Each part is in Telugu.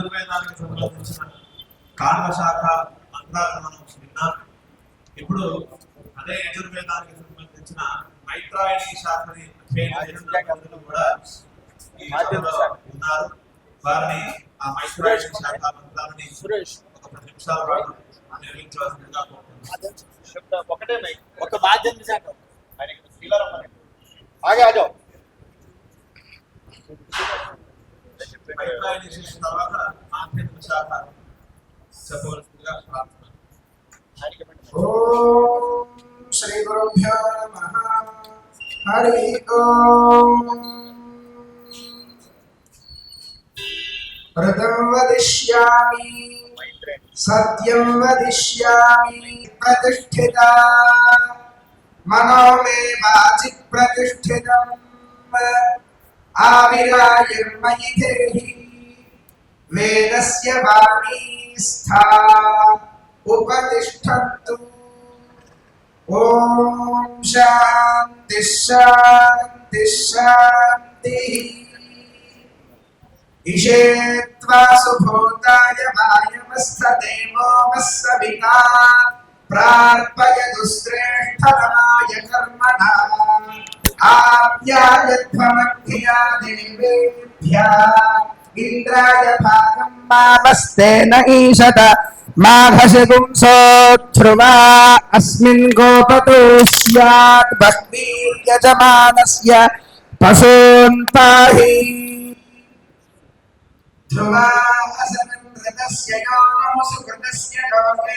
యజుర్వేదానికి సంబంధించిన కారణ శాఖ మంత్రాలను మనం విన్నాం. ఇప్పుడు అదే యజుర్వేదానికి సంబంధించిన మైత్రాయణి శాఖని అధ్యయనం చేసిన కూడా ఈ సభలో ఉన్నారు. వారిని ఆ మైత్రాయణి శాఖ మంత్రాలని సురేష్. ఒక పది నిమిషాల పాటు చెప్తా ఒకటే ఒక బాధ్యత శాఖ. అని ఆగే ఆజో మైత్రాయణి చేసిన తర్వాత ఆధ్యాత్మిక శాఖ చెప్పవలసిందిగా ప్రార్థన ఆయనకి పెట్టండి. ఓం శ్రీ గురుభ్యో నమః హరి ఓం వ్రతం వదిష్యామి మైత్రేణి సత్యం వదిష్యామి ప్రతిష్ఠిత మనో మే వాచి ప్రతిష్ఠితం వేదస్య వాణీ స్థా ఉపతిష్టन्तు ఓం శాంతి శాంతి శాంతి. ఇషేత్వా సుభూతాయ వాయమస్తదేవో మస్సవితా ప్రార్పయతు శ్రేష్ఠతమాయ కర్మణా. ఇంద్రాయ భాగం మామస్తేన ఈషత మాఘశిగుం సోధ్రువా అస్మిన్ గోపతో స్యాత్ భక్తిర్యజమానస్య పశూన్ పాహి ధ్రువా అసనంద్రతస్య యో నమసు కృతస్య లోకే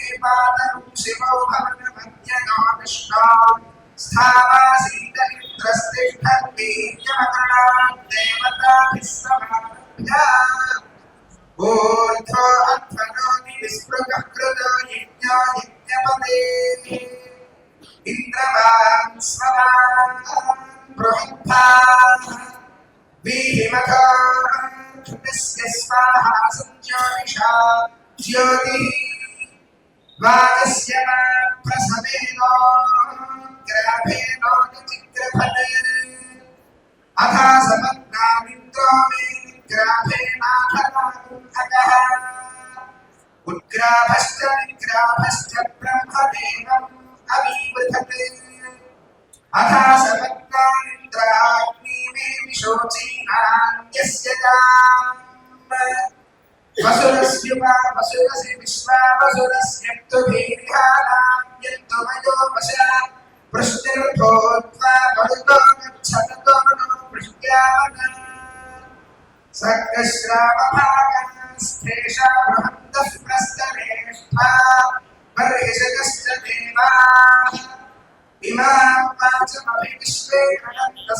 मे पादं शिवो भवनमद्यनो विष्णो स्थावासीदलिन्द्रस्तिष्ठन्वीर्यमकरणात् देवताभिः समारभ्य ऊर्ध्वो अध्वनोति विस्पृगः उत्ग्राभश्च निग्राभश्च ब्रह्मदेवम् अवीवृधते अथा समग्नामिन्द्राग्नि मे विशोचीनाम् यस्य ताम् वसुरस्य वा वसुरस्य विश्वा वसुरस्य तुभिर्हानाम् यत्तु मयो वशा वृष्टिर्भूत्वा मरुतो गच्छतो नो वृष्ट्यावना सर्गश्रावभागस्तेषा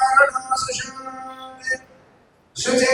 वरुणो सुषुम्य शुचे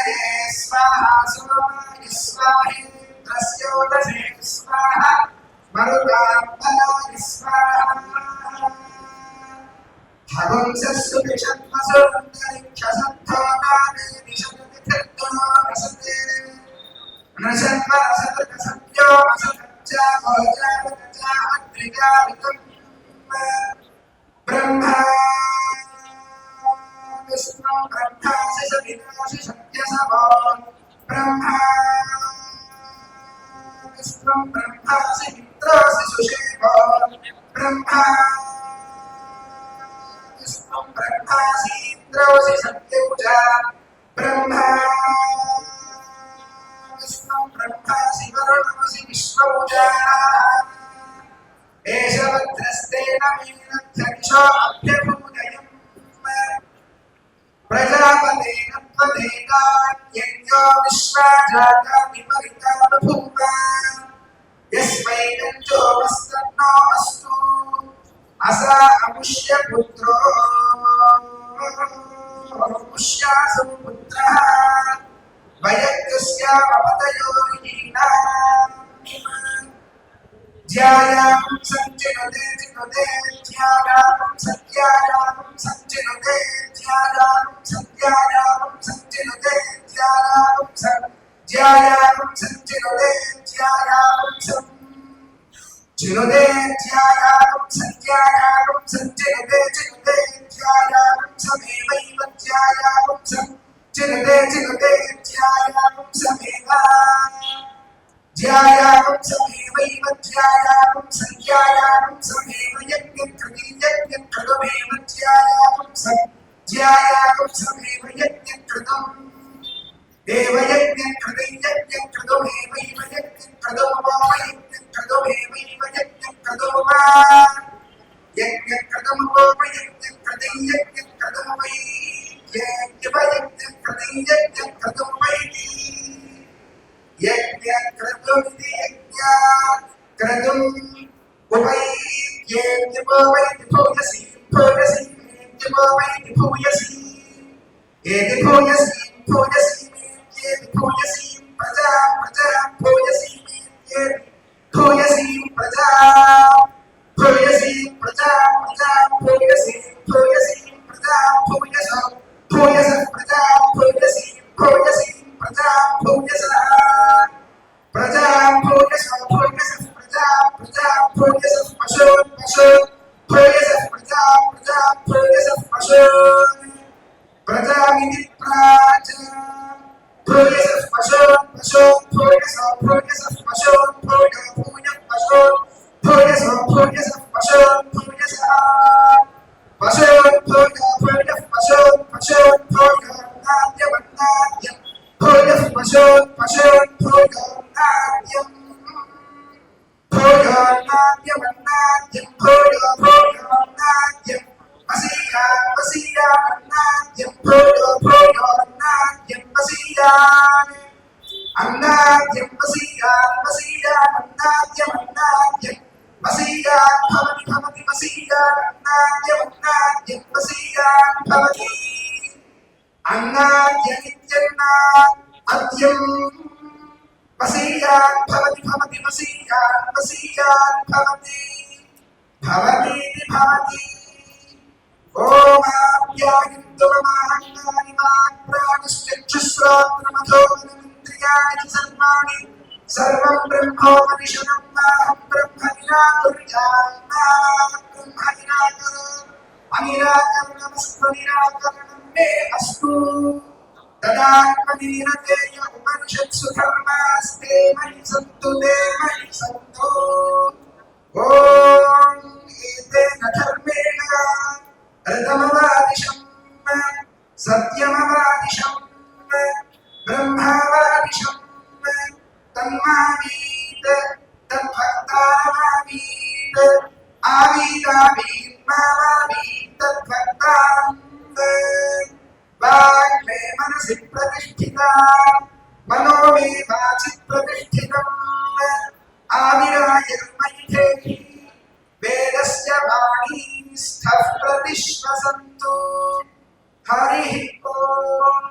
स्वाहा सुरमाय स्वाहे प्रस्योदने स्वाहा मरुदात्मनाय स्वाहा भगवंसस्तु विषत्मसुरन्तरिक्षसन्तानानि दिशतिथिर्दुमासते Brahma se não cantar, seja virgem, seja pequena voz. Brancar, se não cantar, se me trazem sujeito. Brancar, se não cantar, se me trazem santo já. Brancar, se não cantar, se varão, se me escolha. Veja a tristeza, menina, que é que chora, que é విశ్వాజాతాని పరితానుభూమ యస్మై కంచో అస్తు అసా అముష్య పుత్రో ముష్యాసు పుత్ర వయస్యావతయోరీనా ధ్యాయాం సంచినుదే చినుదే ధ్యాయాం సత్యాయాం సంచినుదే ధ్యాయాం సత్యాయాం సంచినుదే ధ్యాయాం సత్యాయాం సంచినుదే ధ్యాయాం సం చినుదే ధ్యాయాం సత్యాయాం సంచినుదే చినుదే సమేవైవ సమేవ సమేవైవ మసీయాన్ భవతి భవతి మసీయాన్ మసీయాన్ భవతి. భవతీతి భవతి ఓమాప్యాయంతు మమాహంగాని మాత్రాణశ్చక్షుశ్రోత్రమథోమనింద్రియాణి సర్వాణి. సర్వం బ్రహ్మోపనిషదం నాహం బ్రహ్మ నిరాకుర్యాం బ్రహ్మ నిరాకర అనిరాకరణమస్వ నిరాకరణం మే అస్తు. ఉపనిషత్సు ధర్మాస్తే మయి సంతు తే మయి సంతు ఓం ఏతేన ధర్మేణ రథమవాదిశం సత్యమవాదిశం బ్రహ్మవాదిశం తన్మావీత తద్భక్తామావీత ఆవీతావీత్మావీత మనోమే వాచిత్రతిష్ఠితం ఆవిరాయర్మైథేహి వేదస్య వాణీ స్థః ప్రతిశ్వసంతు హరి ఓం